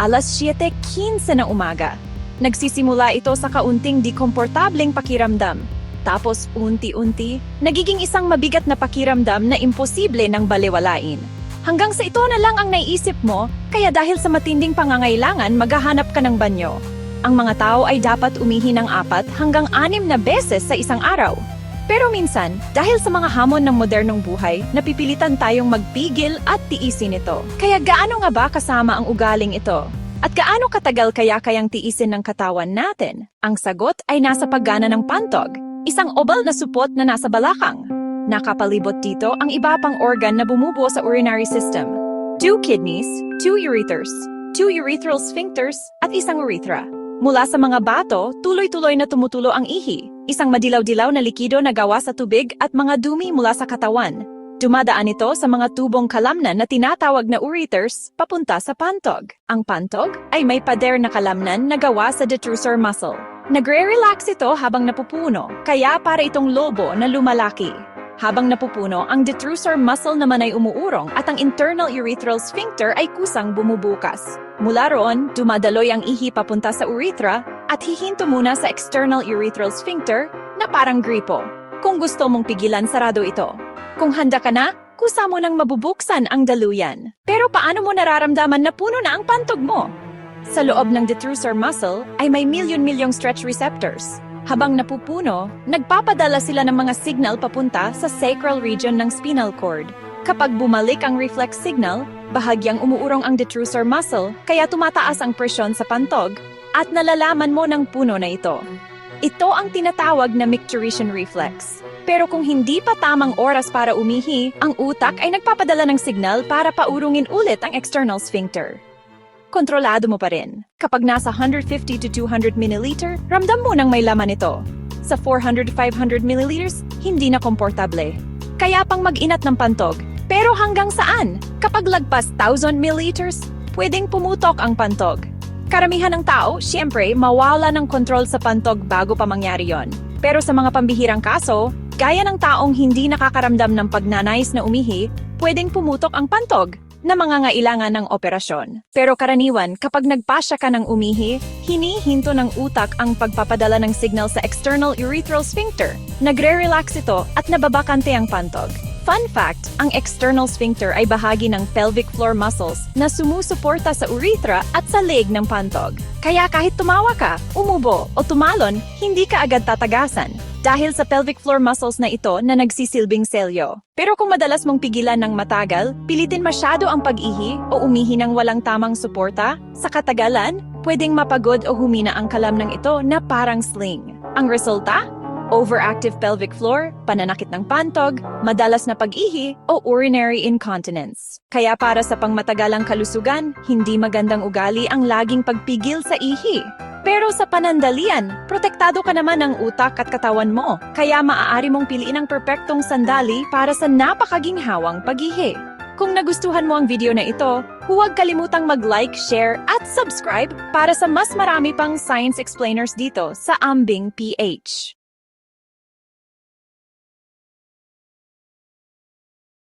alas 7.15 na umaga. Nagsisimula ito sa kaunting di komportableng pakiramdam. Tapos unti-unti, nagiging isang mabigat na pakiramdam na imposible ng balewalain. Hanggang sa ito na lang ang naiisip mo, kaya dahil sa matinding pangangailangan, maghahanap ka ng banyo. Ang mga tao ay dapat umihi ng apat hanggang anim na beses sa isang araw. Pero minsan, dahil sa mga hamon ng modernong buhay, napipilitan tayong magpigil at tiisin ito. Kaya gaano nga ba kasama ang ugaling ito? At gaano katagal kaya kayang tiisin ng katawan natin? Ang sagot ay nasa paggana ng pantog, isang obal na supot na nasa balakang. Nakapalibot dito ang iba pang organ na bumubuo sa urinary system. Two kidneys, two urethers, two urethral sphincters, at isang urethra. Mula sa mga bato, tuloy-tuloy na tumutulo ang ihi, isang madilaw-dilaw na likido na gawa sa tubig at mga dumi mula sa katawan. Dumadaan ito sa mga tubong kalamnan na tinatawag na ureters papunta sa pantog. Ang pantog ay may pader na kalamnan na gawa sa detrusor muscle. Nagre-relax ito habang napupuno, kaya para itong lobo na lumalaki. Habang napupuno, ang detrusor muscle naman ay umuurong at ang internal urethral sphincter ay kusang bumubukas. Mula roon, dumadaloy ang ihi papunta sa urethra at hihinto muna sa external urethral sphincter na parang gripo. Kung gusto mong pigilan, sarado ito. Kung handa ka na, kusa mo nang mabubuksan ang daluyan. Pero paano mo nararamdaman na puno na ang pantog mo? Sa loob ng detrusor muscle ay may milyon-milyong stretch receptors. Habang napupuno, nagpapadala sila ng mga signal papunta sa sacral region ng spinal cord. Kapag bumalik ang reflex signal, bahagyang umuurong ang detrusor muscle kaya tumataas ang presyon sa pantog at nalalaman mo ng puno na ito. Ito ang tinatawag na micturition reflex. Pero kung hindi pa tamang oras para umihi, ang utak ay nagpapadala ng signal para paurungin ulit ang external sphincter kontrolado mo pa rin. Kapag nasa 150 to 200 milliliter, ramdam mo nang may laman ito. Sa 400 to 500 milliliters, hindi na komportable. Kaya pang mag-inat ng pantog. Pero hanggang saan? Kapag lagpas 1,000 milliliters, pwedeng pumutok ang pantog. Karamihan ng tao, siyempre, mawala ng kontrol sa pantog bago pa mangyari yon. Pero sa mga pambihirang kaso, gaya ng taong hindi nakakaramdam ng pagnanais na umihi, pwedeng pumutok ang pantog na mangangailangan ng operasyon. Pero karaniwan, kapag nagpasya ka ng umihi, hinihinto ng utak ang pagpapadala ng signal sa external urethral sphincter. Nagre-relax ito at nababakante ang pantog. Fun fact, ang external sphincter ay bahagi ng pelvic floor muscles na sumusuporta sa urethra at sa leg ng pantog. Kaya kahit tumawa ka, umubo o tumalon, hindi ka agad tatagasan dahil sa pelvic floor muscles na ito na nagsisilbing selyo. Pero kung madalas mong pigilan ng matagal, pilitin masyado ang pag-ihi o umihi ng walang tamang suporta, sa katagalan, pwedeng mapagod o humina ang kalam ng ito na parang sling. Ang resulta? Overactive pelvic floor, pananakit ng pantog, madalas na pag-ihi o urinary incontinence. Kaya para sa pangmatagalang kalusugan, hindi magandang ugali ang laging pagpigil sa ihi. Pero sa panandalian, protektado ka naman ng utak at katawan mo, kaya maaari mong piliin ang perpektong sandali para sa napakaginhawang paghihi. Kung nagustuhan mo ang video na ito, huwag kalimutang mag-like, share, at subscribe para sa mas marami pang science explainers dito sa Ambing PH.